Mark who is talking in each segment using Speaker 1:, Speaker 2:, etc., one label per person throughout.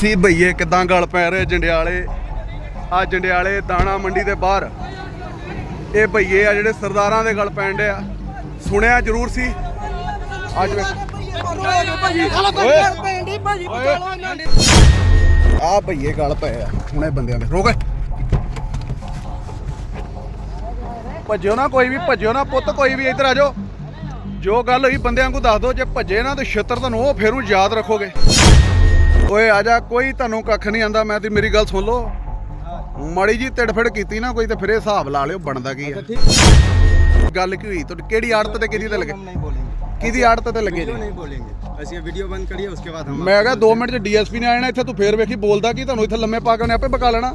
Speaker 1: ਸੀ ਭਈਏ, ਕਿਦਾਂ ਗਲ ਪੈ ਰਹੇ ਜੰਡਿਆਲੇ? ਆ ਜੰਡਿਆਲੇ ਦਾਣਾ ਮੰਡੀ ਦੇ ਬਾਹਰ। ਇਹ ਭਈਏ ਆ ਜਿਹੜੇ ਸਰਦਾਰਾਂ ਦੇ ਗਲ ਪੈਣ ਡੇ ਆ। ਸੁਣਿਆ ਜ਼ਰੂਰ ਸੀ? ਅੱਜ ਵੇਖ। ਆ ਭਈਏ ਗਲ ਪਏ ਆ, ਹੁਣੇ ਬੰਦਿਆਂ ਦੇ। ਰੋਕ। ਭੱਜਿਓ ਨਾ ਕੋਈ ਵੀ, ਭੱਜਿਓ ਨਾ ਪੁੱਤ, ਕੋਈ ਵੀ ਇੱਧਰ ਆ ਜਾਓ। ਜੋ ਗੱਲ ਹੋਈ ਬੰਦਿਆਂ ਨੂੰ ਦੱਸ ਦਿਓ, ਜੇ ਭੱਜੇ ਨਾ ਤੇ ਛਿੱਤਰ ਤੁਹਾਨੂੰ ਉਹ ਫੇਰੂ ਯਾਦ ਰੱਖੋਗੇ। ਓਏ ਆ ਜਾ ਕੋਈ ਤੁਹਾਨੂੰ ਕੱਖ ਨਹੀਂ ਆਂਦਾ ਮੈਂ ਤੇ ਮੇਰੀ ਗੱਲ ਸੁਣ ਲਓ। ਮਾੜੀ ਜੀ ਤੜਫੜ ਕੀਤੀ ਨਾ ਕੋਈ ਤੇ ਫਿਰ ਇਹ ਹਿਸਾਬ ਲਾ ਲਿਓ ਬਣਦਾ ਕੀ ਆ। ਗੱਲ ਕੀ ਹੋਈ? ਤੁਹਾਡੀ ਕਿਹੜੀ ਆੜਤ ਤੇ ਕਿਹਦੀ ਤੇ ਲੱਗੇ? ਕਿਹਦੀ ਆੜਤ ਤੇ ਲੱਗੇ
Speaker 2: ਨਹੀਂ ਬੋਲेंगे ਅਸੀਂ ਵੀਡੀਓ ਬੰਦ ਕਰੀਏ ਉਸਕੇ ਬਾਅਦ
Speaker 1: ਮੈਂ ਕਿਹਾ 2 ਮਿੰਟ ਚ ਡੀਐਸਪੀ ਨੇ ਆਣਾ ਇੱਥੇ ਤੂੰ ਫੇਰ ਵੇਖੀ ਬੋਲਦਾ ਕੀ ਤੁਹਾਨੂੰ ਇੱਥੇ ਲੰਮੇ ਪਾ ਕੇ ਆਪੇ ਬਕਾ ਲੈਣਾ।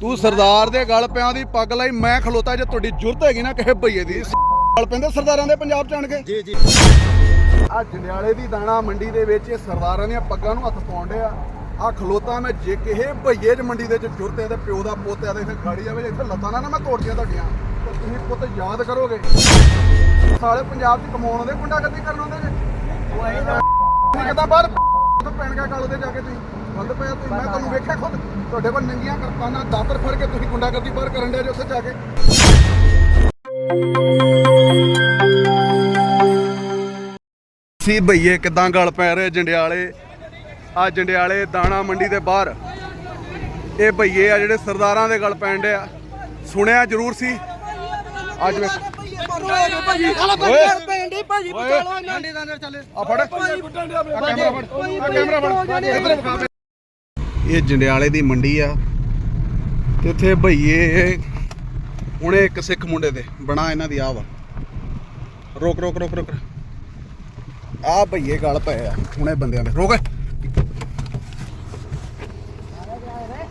Speaker 1: ਤੂੰ ਸਰਦਾਰ ਦੇ ਗਲ ਪਿਆਂ ਦੀ ਪੱਗ ਲਾਈ ਮੈਂ ਖਲੋਤਾ ਜੇ ਤੁਹਾਡੀ ਜੁਰਤ ਹੈਗੀ ਨਾ ਕਿਸੇ ਭਈਏ ਦੀ। ਗੱਲ ਪੈਂਦਾ ਸਰਦਾਰਾਂ ਦੇ ਪੰਜਾਬ ਚ ਆਣ ਕੇ।
Speaker 2: ਜੀ ਜੀ।
Speaker 1: ਆ ਜੰਡਿਆਲੇ ਦੀ ਦਾਣਾ ਮੰਡੀ ਦੇ ਵਿੱਚ ਇਹ ਸਰਦਾਰਾਂ ਦੀਆਂ ਪੱਗਾਂ ਨੂੰ ਹੱਥ ਪਾਉਂਦੇ ਆ ਆ ਖਲੋਤਾ ਮੈਂ, ਜੇ ਕਿਸੇ ਭਈਏ ਚ ਮੰਡੀ ਦੇ ਚ ਜੁਰਤ ਤੇ ਪਿਓ ਦਾ ਪੁੱਤ ਆ ਇੱਥੇ ਖੜੀ ਜਾਵੇ ਇੱਥੇ ਲੱਤਾਂ ਨਾ ਮੈਂ ਤੋੜਦੀਆਂ ਤੁਹਾਡੀਆਂ। ਤੇ ਤੁਸੀਂ ਪੁੱਤ ਯਾਦ ਕਰੋਗੇ। ਸਾਲੇ ਪੰਜਾਬ ਚ ਕਮਾਉਣ ਦੇ ਗੁੰਡਾਗਰਦੀ ਕਰਨ ਆਉਂਦੇ ਨੇ। ਤੁਸੀਂ ਕਿੱਦਾਂ ਬਾਹਰ ਤੋਂ ਪੈਣ ਗਿਆ ਕਾਲੋ ਦੇ ਜਾ ਕੇ ਤੁਸੀਂ? ਬੰਦ ਪਿਆ ਤੁਸੀਂ। ਮੈਂ ਤੁਹਾਨੂੰ ਵੇਖਿਆ ਖੁਦ। ਤੁਹਾਡੇ ਕੋਲ ਨੰਗੀਆਂ ਕਰਪਾਨਾਂ ਦਾਤਰ ਫੜ ਕੇ ਤੁਸੀਂ ਗੁੰਡਾਗਰਦੀ ਬਾਹਰ ਕਰਨ ਦੇ ਜੇ ਉੱਥੇ ਜਾ ਕੇ। ਸੀ ਭਈਏ, ਕਿਦਾਂ ਗਲ ਪੈ ਰਹੇ ਜੰਡਿਆਲੇ? ਆ ਜੰਡਿਆਲੇ ਦਾਣਾ ਮੰਡੀ ਦੇ ਬਾਹਰ। ਇਹ ਭਈਏ ਆ ਜਿਹੜੇ ਸਰਦਾਰਾਂ ਦੇ ਗਲ ਪੈਣ ਡੇ ਆ। ਸੁਣਿਆ ਜ਼ਰੂਰ ਸੀ? ਅੱਜ ਵੇਖ ਆ ਫੜ। ਆ ਕੈਮਰਾ ਫੜ। ਆ ਕੈਮਰਾ ਫੜ। ਇੱਧਰ ਵਿਖਾ ਇਹ ਜੰਡਿਆਲੇ ਦੀ ਮੰਡੀ ਆ। ਤੇ ਇੱਥੇ ਭਈਏ ਹੁਣੇ ਇੱਕ ਸਿੱਖ ਮੁੰਡੇ ਦੇ ਬਣਾ ਇਹਨਾਂ ਦੀ ਆਹ ਵਾ। ਰੋਕ ਰੋਕ ਰੋਕ ਰੋਕ। ਆ ਭਈਏ ਗਲ ਪਏ ਆ, ਹੁਣੇ ਬੰਦਿਆਂ ਦੇ। ਰੋਕ।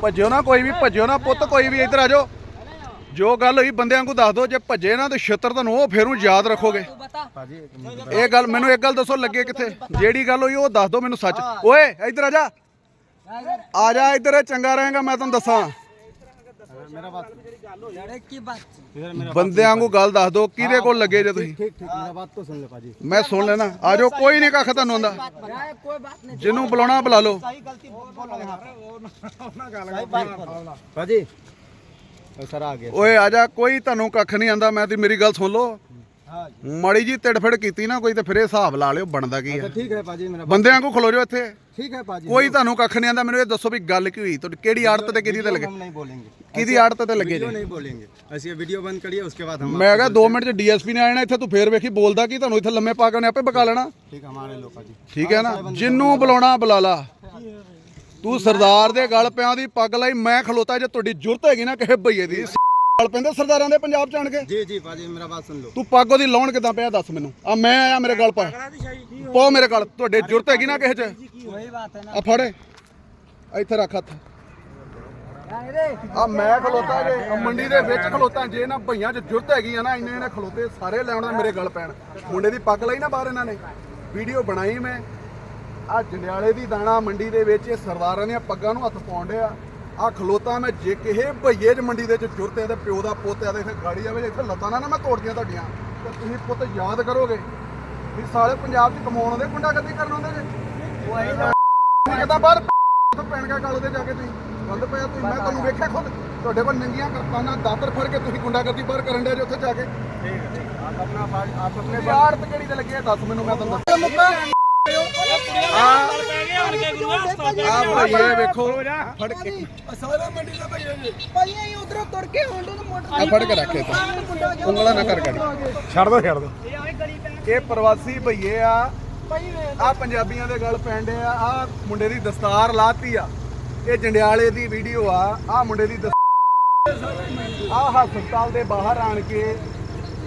Speaker 1: ਭੱਜਿਓ ਨਾ ਕੋਈ ਵੀ, ਭੱਜਿਓ ਨਾ ਪੁੱਤ, ਕੋਈ ਵੀ ਇੱਧਰ ਆ ਜਾਓ। ਜੋ ਗੱਲ ਹੋਈ ਬੰਦਿਆਂ ਨੂੰ ਦੱਸ ਦਿਓ, ਜੇ ਭੱਜੇ ਨਾ ਤੇ ਛਿੱਤਰ ਤੁਹਾਨੂੰ ਉਹ ਫੇਰੂ ਯਾਦ ਰੱਖੋਗੇ। ਇਹ ਗੱਲ, ਮੈਨੂੰ ਇੱਕ ਗੱਲ ਦੱਸੋ, ਲੱਗੇ ਕਿੱਥੇ? ਜਿਹੜੀ ਗੱਲ ਹੋਈ ਉਹ ਦੱਸ ਦਿਓ ਮੈਨੂੰ ਸੱਚ। ਓਏ, ਇੱਧਰ ਆ ਜਾ। ਆ ਜਾ ਇੱਧਰ, ਚੰਗਾ ਰਹੇਗਾ, ਮੈਂ ਤੁਹਾਨੂੰ ਦੱਸਾਂ।
Speaker 2: ਮੇਰਾ ਬਾਤ
Speaker 1: ਬੰਦਿਆਂ ਗੱਲ ਦੱਸ ਦਿਓ ਕਿਹਦੇ ਕੋਲ ਲੱਗੇ ਜੇ ਤੁਸੀਂ? ਮੈਂ ਸੁਣ ਲੈਣਾ। ਆ ਜਾਓ ਕੋਈ ਨਹੀਂ ਕੱਖ ਤੁਹਾਨੂੰ ਆਂਦਾ ਜਿਹਨੂੰ ਬੁਲਾਉਣਾ ਬੁਲਾ ਲਓ। ਓਏ ਆ ਜਾ ਕੋਈ ਤੁਹਾਨੂੰ ਕੱਖ ਨਹੀਂ ਆਂਦਾ ਮੈਂ ਤੇ ਮੇਰੀ ਗੱਲ ਸੁਣ ਲਓ। ਮੜੀ ਜੀ ਤੜਫੜ ਕੀਤੀ ਨਾ ਕੋਈ ਤੇ ਫਿਰ ਇਹ ਹਿਸਾਬ ਲਾ ਲਿਓ ਬਣਦਾ ਕੀ
Speaker 2: ਹੈ। ਠੀਕ ਹੈ ਭਾਜੀ ਮੇਰਾ
Speaker 1: ਬੰਦਿਆਂ ਕੋ ਖਲੋ ਜਾਓ ਇੱਥੇ।
Speaker 2: ਠੀਕ ਹੈ ਭਾਜੀ
Speaker 1: ਕੋਈ ਤੁਹਾਨੂੰ ਕੱਖ ਨਹੀਂ ਆਂਦਾ ਮੈਨੂੰ ਇਹ ਦੱਸੋ ਵੀ ਗੱਲ ਕੀ ਹੋਈ ਤੁਹਾਡੀ ਕਿਹੜੀ ਆੜਤ ਤੇ ਕਿਹਦੀ ਤੇ ਲੱਗੇ? ਕਿਹਦੀ ਆੜਤ ਤੇ ਲੱਗੇ ਜੀ?
Speaker 2: ਨਹੀਂ ਬੋਲेंगे ਵੀਡੀਓ ਬੰਦ ਕਰੀਏ ਉਸਕੇ ਬਾਅਦ
Speaker 1: ਮੈਂ ਕਹਾ 2 ਮਿੰਟ ਚ ਡੀਐਸਪੀ ਨੇ ਆਣਾ ਇੱਥੇ ਤੂੰ ਫੇਰ ਵੇਖੀ ਬੋਲਦਾ ਕੀ ਤੁਹਾਨੂੰ ਇੱਥੇ ਲੰਮੇ ਪਾ ਕੇ ਉਹਨੇ ਆਪੇ ਬਕਾ ਲੈਣਾ।
Speaker 2: ਠੀਕ ਹਮਾਰੇ ਲੋਕਾਂ ਜੀ
Speaker 1: ਠੀਕ ਹੈ ਨਾ? ਜਿੰਨੂੰ ਬੁਲਾਉਣਾ ਬੁਲਾ ਲਾ। ਤੂੰ ਸਰਦਾਰ ਦੇ ਗਲ ਪਿਆਂ ਦੀ ਪੱਗ ਲਾਈ ਮੈਂ ਖਲੋਤਾ ਜੇ ਤੁਹਾਡੀ ਜੁਰਤ ਹੈਗੀ ਨਾ ਕਿਸੇ ਭਈਏ ਦੀ। ਗਲ ਪੈਂਦੇ ਸਰਦਾਰਾਂ ਦੇ ਪੰਜਾਬ ਚ ਆਣ ਕੇ
Speaker 2: जी जी पाजी मेरा बात सुन लो
Speaker 1: ਤੂੰ ਪੱਗ ਉਹਦੀ ਲਾਉਣ ਕਿਦਾਂ ਪਿਆ ਦੱਸ ਮੈਨੂੰ ਆ ਮੈਂ ਆਇਆ ਮੇਰੇ ਗਲ ਪਾ ਪਾਓ ਮੇਰੇ ਗਲ ਤੁਹਾਡੇ ਜੁਰਤ ਹੈਗੀ ਨਾ ਕਿਸੇ ਚ
Speaker 2: वही बात है
Speaker 1: ਆ ਫੜ ਇੱਥੇ ਰੱਖ ਹੱਥ ਆ ਮੈਂ ਖਲੋਤਾ ਜੇ ਆਹ ਮੰਡੀ ਦੇ ਵਿੱਚ ਖਲੋਤਾ ਜੇ ਨਾ ਭਈਆਂ 'ਚ ਜੁਰਤ ਹੈਗੀ ਆ ਨਾ ਇੰਨੇ ਇਹਨੇ ਖਲੋਤੇ ਸਾਰੇ ਲੈਣ ਮੇਰੇ ਗਲ ਪੈਣ ਮੁੰਡੇ ਦੀ ਪੱਗ ਲਈ ਨਾ ਬਾਹਰ ਇਹਨਾਂ ਨੇ ਵੀਡੀਓ ਬਣਾਈ ਮੈਂ ਆ ਜੰਡਿਆਲੇ ਦੀ ਦਾਣਾ ਮੰਡੀ ਦੇ ਵਿੱਚ ਇਹ ਸਰਦਾਰਾਂ ਦੀਆਂ ਪੱਗਾਂ ਨੂੰ ਹੱਥ ਪਾਉਂਦੇ ਆ ਆ ਖਲੋਤਾ ਮੈਂ ਜੇ ਕਿਹੇ ਭਈਏ ਦੀ ਮੰਡੀ ਦੇ ਵਿੱਚ ਜੁਰਤੇ ਤੇ ਪਿਓ ਦਾ ਪੋਤਿਆ ਦੇ ਇੱਥੇ ਗਾੜੀ ਆਵੇ ਇੱਥੇ ਲੱਤਾਂ ਨਾ ਨਾ ਮੈਂ ਤੋੜਦੀਆਂ ਤੁਹਾਡੀਆਂ। ਤੇ ਤੁਸੀਂ ਪੁੱਤ ਯਾਦ ਕਰੋਗੇ ਵੀ ਸਾਰੇ ਪੰਜਾਬ 'ਚ ਕਮਾਉਣ ਆਉਂਦੇ ਗੁੰਡਾਗਰਦੀ ਕਰਨ ਆਉਂਦੇ ਜੇ। ਉਹ ਆਈ ਕਿਦਾਂ ਬਾਹਰ ਤੋਂ ਪੈਣ ਕਾ ਗੱਲ ਦੇ ਜਾ ਕੇ ਤੁਸੀਂ। ਬੰਦ ਪਿਆ ਤੁਸੀਂ ਮੈਂ ਤੁਹਾਨੂੰ ਵੇਖਿਆ ਖੁਦ। ਤੁਹਾਡੇ ਕੋਲ ਨੰਗੀਆਂ ਕਰਤਾਨਾਂ ਦਾਤਰ ਫੜ ਕੇ ਤੁਸੀਂ ਗੁੰਡਾਗਰਦੀ ਬਾਹਰ ਕਰਨ ਦੇ ਜੇ ਉੱਥੇ ਜਾ ਕੇ।
Speaker 2: ਠੀਕ ਠੀਕ ਆਪ ਆਪਣਾ ਆਪਣੇ
Speaker 1: ਬਾੜ ਤੇ ਕਿਹੜੀ ਤੇ ਲੱਗੇ ਦੱਸ ਮੈਨੂੰ ਮੈਂ ਤੁਹਾਨੂੰ ਮੁੱਕਾ। ਆ ਪ੍ਰਵਾਸੀ ਭਈਏ ਆ। ਆ ਪੰਜਾਬੀਆਂ ਦੇ ਗੱਲ ਪੈਂਡੇ ਆ। ਆ ਮੁੰਡੇ ਦੀ ਦਸਤਾਰ ਲਾਤੀ ਆ। ਇਹ ਜੰਡਿਆਲੇ ਦੀ ਵੀਡੀਓ ਆ। ਆ ਮੁੰਡੇ ਦੀ ਆ ਹਸਪਤਾਲ ਦੇ ਬਾਹਰ ਆਣ ਕੇ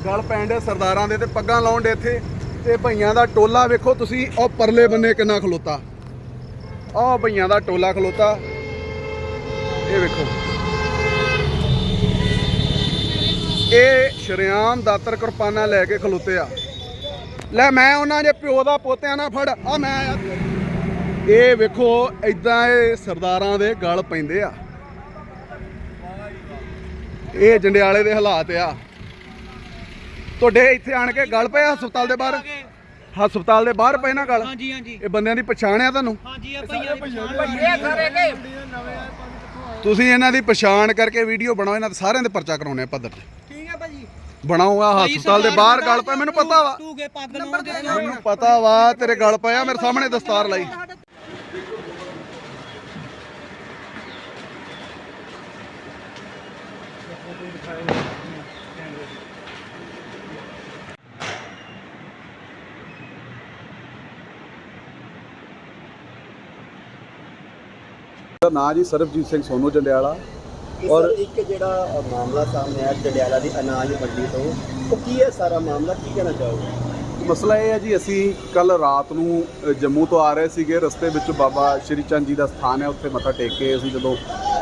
Speaker 1: ਗੱਲ ਪੈਂਡੇ ਸਰਦਾਰਾਂ ਦੇ ਤੇ ਪੱਗਾਂ ਲਾਉਣ ਦੇ ਇੱਥੇ। ਤੇ ਭਈਆਂ ਦਾ ਟੋਲਾ ਵੇਖੋ ਤੁਸੀਂ ਉਹ ਪਰਲੇ ਬੰਨੇ ਕਿੰਨਾ ਖਲੋਤਾ। ਉਹ ਭਈਆਂ ਦਾ ਟੋਲਾ ਖਲੋਤਾ। ਇਹ ਵੇਖੋ। ਇਹ ਸ਼ਰਿਆਮ ਦਾਤਰ ਕਿਰਪਾਨਾਂ ਲੈ ਕੇ ਖਲੋਤੇ ਆ। ਲੈ ਮੈਂ ਉਹਨਾਂ ਦੇ ਪਿਓ ਦਾ ਪੋਤਿਆਂ ਨਾਲ ਫੜ। ਆ ਮੈਂ ਇਹ ਵੇਖੋ ਐਦਾਂ ਇਹ ਸਰਦਾਰਾਂ ਦੇ ਗਲ ਪੈਂਦੇ ਆ। ਇਹ ਜੰਡਿਆਲੇ ਦੇ ਹਾਲਾਤ ਆ। ਤੁਹਾਡੇ ਇੱਥੇ ਆਣ ਕੇ ਗਲ ਪਏ ਹਸਪਤਾਲ ਦੇ ਬਾਹਰ? ਹਸਪਤਾਲ ਦੇ ਬਾਹਰ ਪਏ ਨਾ ਗੱਲ।
Speaker 3: ਹਾਂਜੀ ਹਾਂਜੀ।
Speaker 1: ਇਹ ਬੰਦਿਆਂ ਦੀ ਪਛਾਣ ਆ ਤੁਹਾਨੂੰ?
Speaker 3: ਹਾਂਜੀ ਇਹ ਭਈਆ ਦੀ ਪਛਾਣ
Speaker 1: ਤੁਸੀਂ ਇਹਨਾਂ ਦੀ ਪਛਾਣ ਕਰਕੇ ਵੀਡੀਓ ਬਣਾਓ ਇਹਨਾਂ ਦੇ ਸਾਰਿਆਂ ਦੇ ਪਰਚਾ ਕਰਾਉਣੇ ਆ ਪੱਧਰ ਤੇ।
Speaker 3: ਠੀਕ ਹੈ ਭਾਜੀ।
Speaker 1: ਬਣਾਓ ਆ ਹਸਪਤਾਲ ਦੇ ਬਾਹਰ ਗੱਲ ਪਿਆ ਮੈਨੂੰ ਪਤਾ ਵਾ।
Speaker 3: ਤੂੰ ਕੇ ਪੱਗ ਲਾਉਣ ਦੇ
Speaker 1: ਮੈਨੂੰ ਪਤਾ ਵਾ ਤੇਰੇ ਗੱਲ ਪਿਆ ਮੇਰੇ ਸਾਹਮਣੇ ਦਸਤਾਰ ਲਾਈ। ਦਾ ਨਾਂ ਜੀ ਸਰਬਜੀਤ ਸਿੰਘ ਸੋਨੂ ਜੰਡਿਆਲਾ।
Speaker 4: ਔਰ ਇੱਕ ਜਿਹੜਾ ਮਾਮਲਾ ਸਾਹਮਣੇ ਆਇਆ ਜੰਡਿਆਲਾ ਦੀ ਅਨਾਜ ਮੰਡੀ ਤੋਂ ਉਹ ਕੀ ਹੈ ਸਾਰਾ ਮਾਮਲਾ? ਕੀ ਕਹਿਣਾ ਚਾਹੋਗੇ?
Speaker 1: ਮਸਲਾ ਇਹ ਹੈ ਜੀ ਅਸੀਂ ਕੱਲ ਰਾਤ ਨੂੰ ਜੰਮੂ ਤੋਂ ਆ ਰਹੇ ਸੀਗੇ। ਰਸਤੇ ਵਿੱਚ ਬਾਬਾ ਸ਼੍ਰੀ ਚੰਦ ਜੀ ਦਾ ਸਥਾਨ ਹੈ ਉੱਥੇ ਮੱਥਾ ਟੇਕ ਕੇ ਅਸੀਂ ਜਦੋਂ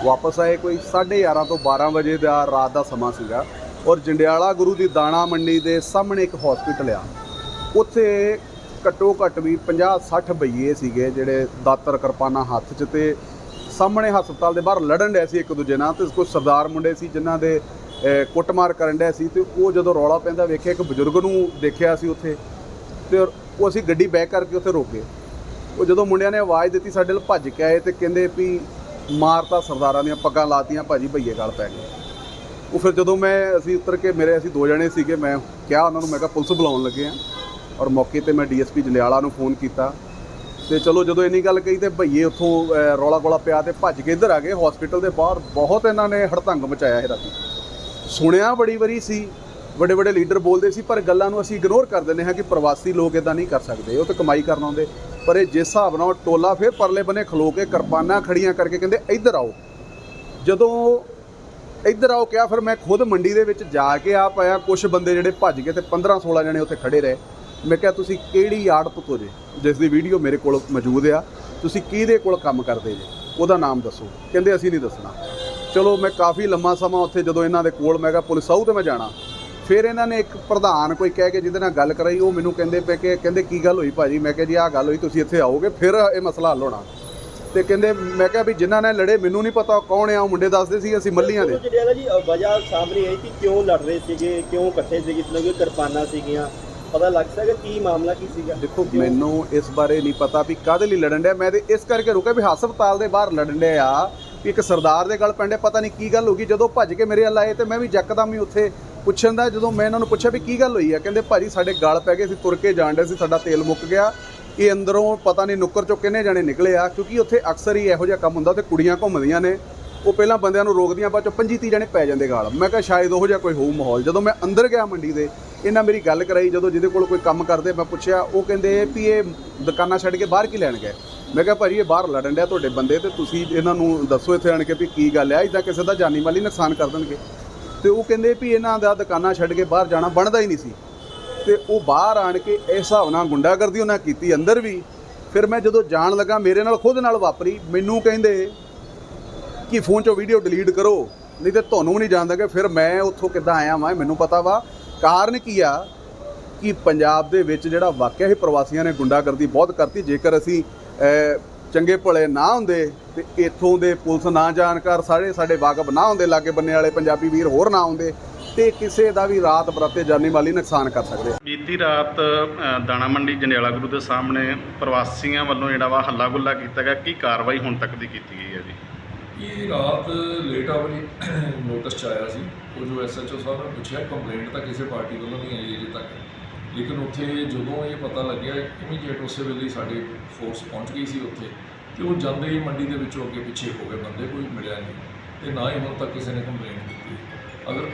Speaker 1: ਵਾਪਸ ਆਏ ਕੋਈ 11:30 ਤੋਂ 12 ਵਜੇ ਦਾ ਰਾਤ ਦਾ ਸਮਾਂ ਸੀਗਾ। ਔਰ ਜੰਡਿਆਲਾ ਗੁਰੂ ਦੀ ਦਾਣਾ ਮੰਡੀ ਦੇ ਸਾਹਮਣੇ ਇੱਕ ਹਸਪੀਟਲ ਆ। ਉੱਥੇ ਘੱਟੋ ਘੱਟ ਵੀ 50 60 ਬਈਏ ਸੀਗੇ ਜਿਹੜੇ ਦਾਤਰ ਕਿਰਪਾਨਾਂ ਹੱਥ 'ਚ ਤੇ ਸਾਹਮਣੇ ਹਸਪਤਾਲ ਦੇ ਬਾਹਰ ਲੜਨ ਡਿਆ ਸੀ ਇੱਕ ਦੂਜੇ ਨਾਲ ਤੇ ਕੁਝ ਸਰਦਾਰ ਮੁੰਡੇ ਸੀ ਜਿਨ੍ਹਾਂ ਦੇ ਕੁੱਟਮਾਰ ਕਰਨ ਡਿਆ ਸੀ ਤੇ ਉਹ ਜਦੋਂ ਰੌਲਾ ਪੈਂਦਾ ਵੇਖਿਆ ਇੱਕ ਬਜ਼ੁਰਗ ਨੂੰ ਦੇਖਿਆ ਸੀ ਉੱਥੇ ਤੇ ਉਹ ਅਸੀਂ ਗੱਡੀ ਬੈਕ ਕਰਕੇ ਉੱਥੇ ਰੋਕੇ ਉਹ ਜਦੋਂ ਮੁੰਡਿਆਂ ਨੇ ਆਵਾਜ਼ ਦਿੱਤੀ ਸਾਡੇ ਨਾਲ ਭੱਜ ਕੇ ਆਏ ਤੇ ਕਹਿੰਦੇ ਵੀ ਮਾਰਤਾ ਸਰਦਾਰਾਂ ਦੀਆਂ ਪੱਗਾਂ ਲਾਤੀਆਂ, ਭਾਜੀ ਭਈਏ ਗਲ ਪੈ ਗਏ ਉਹ ਫਿਰ ਜਦੋਂ ਮੈਂ ਅਸੀਂ ਉਤਰ ਕੇ ਮੇਰੇ ਅਸੀਂ ਦੋ ਜਣੇ ਸੀਗੇ, ਮੈਂ ਕਿਹਾ ਉਹਨਾਂ ਨੂੰ ਮੈਂ ਕਿਹਾ ਪੁਲਿਸ ਬੁਲਾਉਣ ਲੱਗੇ ਆ ਔਰ ਮੌਕੇ ਤੇ ਮੈਂ ਡੀਐਸਪੀ ਜੰਡਿਆਲਾ ਨੂੰ ਫੋਨ ਕੀਤਾ। ਤੇ ਚਲੋ ਜਦੋਂ ਇੰਨੀ ਗੱਲ ਕਹੀ ਤੇ ਭਈਏ ਉੱਥੋਂ ਅਹ, ਰੌਲਾ ਗੋਲਾ ਪਿਆ ਤੇ ਭੱਜ ਕੇ ਇੱਧਰ ਆ ਗਏ ਹਸਪੀਟਲ ਦੇ ਬਾਹਰ। ਬਹੁਤ ਇਹਨਾਂ ਨੇ ਹੜਤੰਗ ਮਚਾਇਆ ਇਹ ਰਾਤੀ। ਸੁਣਿਆ ਬੜੀ ਵਾਰੀ ਸੀ ਵੱਡੇ ਵੱਡੇ ਲੀਡਰ ਬੋਲਦੇ ਸੀ ਪਰ ਗੱਲਾਂ ਨੂੰ ਅਸੀਂ ਇਗਨੋਰ ਕਰ ਦਿੰਦੇ ਹਾਂ ਕਿ ਪ੍ਰਵਾਸੀ ਲੋਕ ਇਦਾਂ ਨਹੀਂ ਕਰ ਸਕਦੇ ਉਹ ਤਾਂ ਕਮਾਈ ਕਰਨ ਆਉਂਦੇ। ਪਰ ਇਹ ਜਿਸ ਹਿਸਾਬ ਨਾਲ ਟੋਲਾ ਫਿਰ ਪਰਲੇ ਬੰਨੇ ਖਲੋ ਕੇ ਕਿਰਪਾਨਾਂ ਖੜੀਆਂ ਕਰਕੇ ਕਹਿੰਦੇ ਇੱਧਰ ਆਓ। ਜਦੋਂ ਇੱਧਰ ਆਓ ਕਿਹਾ ਫਿਰ ਮੈਂ ਖੁਦ ਮੰਡੀ ਦੇ ਵਿੱਚ ਜਾ ਕੇ ਆ ਪਾਇਆ ਕੁਝ ਬੰਦੇ ਜਿਹੜੇ ਭੱਜ ਗਏ ਤੇ 15 16 ਜਣੇ ਉੱਥੇ ਖੜੇ ਰਹੇ। ਮੈਂ ਕਿਹਾ, ਤੁਸੀਂ ਕਿਹੜੀ ਆੜਤ ਤੋਂ ਜੇ? ਜਿਸ ਦੀ ਵੀਡੀਓ ਮੇਰੇ ਕੋਲ ਮੌਜੂਦ ਆ। ਤੁਸੀਂ ਕਿਹਦੇ ਕੋਲ ਕੰਮ ਕਰਦੇ ਜੇ? ਉਹਦਾ ਨਾਮ ਦੱਸੋ। ਕਹਿੰਦੇ, ਅਸੀਂ ਨਹੀਂ ਦੱਸਣਾ। ਚਲੋ, ਮੈਂ ਕਾਫੀ ਲੰਮਾ ਸਮਾਂ ਉੱਥੇ ਜਦੋਂ ਇਹਨਾਂ ਦੇ ਕੋਲ ਮੈਂ ਕਿਹਾ, ਪੁਲਿਸ ਆਊ ਤੇ ਮੈਂ ਜਾਣਾ। ਫਿਰ ਇਹਨਾਂ ਨੇ ਇੱਕ ਪ੍ਰਧਾਨ ਕੋਈ ਕਹਿ ਕੇ ਜਿਹਦੇ ਨਾਲ ਗੱਲ ਕਰਾਈ, ਉਹ ਮੈਨੂੰ ਕਹਿੰਦੇ ਪਏ ਕਿ, ਕਹਿੰਦੇ, ਕੀ ਗੱਲ ਹੋਈ ਭਾਜੀ? ਮੈਂ ਕਿਹਾ, ਜੀ, ਆਹ ਗੱਲ ਹੋਈ, ਤੁਸੀਂ ਇੱਥੇ ਆਓਗੇ, ਫਿਰ ਇਹ ਮਸਲਾ ਹੱਲ ਹੋਣਾ। ਤੇ ਕਹਿੰਦੇ, ਮੈਂ ਕਿਹਾ, ਵੀ ਜਿਨ੍ਹਾਂ ਨੇ ਲੜੇ, ਮੈਨੂੰ ਨਹੀਂ ਪਤਾ ਕੌਣ ਆ, ਉਹ ਮੁੰਡੇ ਦੱਸਦੇ ਸੀ, ਅਸੀਂ ਮੱਲੀਆਂ ਦੇ।
Speaker 4: ਜੀ ਵਜ੍ਹਾ ਸਾਹਮਣੇ ਆਈ ਕਿ ਕਿਉਂ ਲੜ ਰਹੇ ਸੀਗੇ, ਕਿਉਂ ਇਕੱਠੇ ਸੀਗੇ ਇਸ ਲਈ ਕਿਰਪਾਨਾਂ ਸੀਗੀਆਂ ਪਤਾ ਲੱਗ ਸਕਦਾ ਕੀ ਮਾਮਲਾ ਕੀ ਸੀਗਾ?
Speaker 1: ਦੇਖੋ, ਮੈਨੂੰ ਇਸ ਬਾਰੇ ਨਹੀਂ ਪਤਾ ਵੀ ਕਾਹਦੇ ਲਈ ਲੜਨ ਡਿਆ। ਮੈਂ ਤੇ ਇਸ ਕਰਕੇ ਰੁਕਿਆ ਵੀ ਹਸਪਤਾਲ ਦੇ ਬਾਹਰ ਲੜਨ ਡਿਆ ਆ ਵੀ ਇੱਕ ਸਰਦਾਰ ਦੇ ਗੱਲ ਪੈਂਦੇ, ਪਤਾ ਨਹੀਂ ਕੀ ਗੱਲ ਹੋ ਗਈ। ਜਦੋਂ ਭੱਜ ਕੇ ਮੇਰੇ ਵੱਲ ਆਏ ਤੇ ਮੈਂ ਵੀ ਜੱਕਦਮ ਹੀ ਉੱਥੇ ਪੁੱਛਣ ਦਾ, ਜਦੋਂ ਮੈਂ ਇਹਨਾਂ ਨੂੰ ਪੁੱਛਿਆ ਵੀ ਕੀ ਗੱਲ ਹੋਈ ਆ, ਕਹਿੰਦੇ ਭਾਜੀ ਸਾਡੇ ਗਲ ਪੈ ਗਏ ਸੀ ਤੁਰ ਕੇ ਜਾਣ ਡੇ ਸੀ, ਸਾਡਾ ਤੇਲ ਮੁੱਕ ਗਿਆ। ਇਹ ਅੰਦਰੋਂ ਪਤਾ ਨਹੀਂ ਨੁੱਕਰ ਚੋਂ ਕਿੰਨੇ ਜਾਣੇ ਨਿਕਲੇ ਆ, ਕਿਉਂਕਿ ਉੱਥੇ ਅਕਸਰ ਹੀ ਇਹੋ ਜਿਹਾ ਕੰਮ ਹੁੰਦਾ ਤੇ ਕੁੜੀਆਂ ਘੁੰਮਦੀਆਂ ਨੇ। ਉਹ ਪਹਿਲਾਂ ਬੰਦਿਆਂ ਨੂੰ ਰੋਕਦੀਆਂ, ਬਾਅਦ ਚੋਂ 25 30 ਜਣੇ ਪੈ ਜਾਂਦੇ ਗਾਲ। ਮੈਂ ਕਿਹਾ ਸ਼ਾਇਦ ਉਹ ਜਿਹਾ ਕੋਈ ਹੋਊ ਮਾਹੌਲ। ਜਦੋਂ ਮੈਂ ਅੰਦਰ ਗਿਆ ਮੰਡੀ ਦੇ, ਇਹਨਾਂ ਮੇਰੀ ਗੱਲ ਕਰਾਈ, ਜਦੋਂ ਜਿਹਦੇ ਕੋਲ ਕੋਈ ਕੰਮ ਕਰਦੇ, ਮੈਂ ਪੁੱਛਿਆ, ਉਹ ਕਹਿੰਦੇ ਵੀ ਇਹ ਦੁਕਾਨਾਂ ਛੱਡ ਕੇ ਬਾਹਰ ਕੀ ਲੈਣ ਗਏ? ਮੈਂ ਕਿਹਾ, ਭਾਜੀ, ਇਹ ਬਾਹਰ ਲੜਨ ਡਿਆ ਤੁਹਾਡੇ ਬੰਦੇ ਤੇ, ਤੁਸੀਂ ਇਹਨਾਂ ਨੂੰ ਦੱਸੋ ਇੱਥੇ ਆਣ ਕੇ ਵੀ ਕੀ ਗੱਲ ਹੈ ਇਦਾਂ ਕਿਸੇ ਦਾ ਜਾਨੀ ਮਾਲੀ ਨੁਕਸਾਨ ਕਰ ਦੇਣਗੇ। ਤੇ ਉਹ ਕਹਿੰਦੇ ਵੀ ਇਹਨਾਂ ਦਾ ਦੁਕਾਨਾਂ ਛੱਡ ਕੇ ਬਾਹਰ ਜਾਣਾ ਬਣਦਾ ਹੀ ਨਹੀਂ ਸੀ। ਤੇ ਉਹ ਬਾਹਰ ਆਣ ਕੇ ਇਸ ਹਿਸਾਬ ਨਾਲ ਗੁੰਡਾਗਰਦੀ ਉਹਨਾਂ ਕੀਤੀ ਅੰਦਰ ਵੀ। ਫਿਰ ਮੈਂ ਜਦੋਂ ਜਾਣ ਲੱਗਾ, ਮੇਰੇ ਨਾਲ ਖੁਦ ਨਾਲ ਵਾਪਰੀ, ਮੈਨੂੰ ਕਹਿੰਦੇ ਕਿ ਫੋਨ 'ਚੋਂ ਵੀਡੀਓ ਡਿਲੀਟ ਕਰੋ। ਨਹੀਂ ਤੇ ਤੁਹਾਨੂੰ ਵੀ ਨਹੀਂ ਜਾਣਦਾ ਕਿ ਫਿਰ ਮੈਂ ਉੱਥੋਂ ਕਿੱਦਾਂ ਆਇਆ ਵਾਂ ਮੈਨੂੰ ਪਤਾ ਵਾ। ਕਾਰਨ ਕੀ ਆ ਕਿ ਪੰਜਾਬ ਦੇ ਵਿੱਚ ਜਿਹੜਾ ਵਾਕਿਆ ਹੀ ਪ੍ਰਵਾਸੀਆਂ ਨੇ ਗੁੰਡਾਗਰਦੀ ਬਹੁਤ ਕਰਤੀ। ਜੇਕਰ ਅਸੀਂ ਚੰਗੇ ਭਲੇ ਨਾ ਹੁੰਦੇ ਤੇ ਇੱਥੋਂ ਦੇ ਪੁਲਿਸ ਨਾ ਜਾਣਕਾਰ ਸਾਰੇ ਸਾਡੇ ਵਾਕਫ ਨਾ ਹੁੰਦੇ, ਲਾਗੇ ਬੰਨੇ ਵਾਲੇ ਪੰਜਾਬੀ ਵੀਰ ਹੋਰ ਨਾ ਆਉਂਦੇ, ਤੇ ਕਿਸੇ ਦਾ ਵੀ ਰਾਤ ਬਰਾਤੇ ਜਾਨੀ ਮਾਲੀ ਨੁਕਸਾਨ ਕਰ ਸਕਦੇ
Speaker 5: ਬੀਤੀ ਰਾਤ ਦਾਣਾ ਮੰਡੀ ਜੰਡਿਆਲਾ ਗੁਰੂ ਦੇ ਸਾਹਮਣੇ ਪ੍ਰਵਾਸੀਆਂ ਵੱਲੋਂ ਜਿਹੜਾ ਵਾ ਹੱਲਾ ਗੁੱਲਾ ਕੀਤਾ ਗਿਆ। ਕੀ ਕਾਰਵਾਈ ਹੁਣ ਤੱਕ ਦੀ ਕੀਤੀ ਗਈ ਹੈ ਜੀ?
Speaker 6: ਇਹ ਰਾਤ ਲੇਟ ਆਵਰੀ ਨੋਟਿਸ ਚ ਆਇਆ ਸੀ। ਉਹ ਜੋ ਐਸਐਚਓ ਸਾਹਿਬ ਨੇ ਪੁੱਛਿਆ ਕੰਪਲੇਂਟ ਤਾਂ ਕਿਸੇ ਪਾਰਟੀ ਵੱਲੋਂ ਨਹੀਂ ਆਈ ਅਜੇ ਤੱਕ। ਲੇਕਿਨ ਉੱਥੇ ਜਦੋਂ ਇਹ ਪਤਾ ਲੱਗਿਆ ਇਮੀਡੀਏਟ ਉਸੇ ਵੇਲੇ ਸਾਡੇ ਫੋਰਸ ਪਹੁੰਚ ਗਈ ਸੀ ਉੱਥੇ ਤੇ ਉਹ ਜਾਂਦੇ ਹੀ ਮੰਡੀ ਦੇ ਵਿੱਚੋਂ ਅੱਗੇ ਪਿੱਛੇ ਹੋ ਗਏ, ਬੰਦੇ ਕੋਈ ਮਿਲਿਆ ਨਹੀਂ ਤੇ ਨਾ ਹੀ ਹੁਣ ਤੱਕ ਕਿਸੇ ਨੇ ਕੰਪਲੇਂਟ ਕੀਤੀ। ਅਗਰ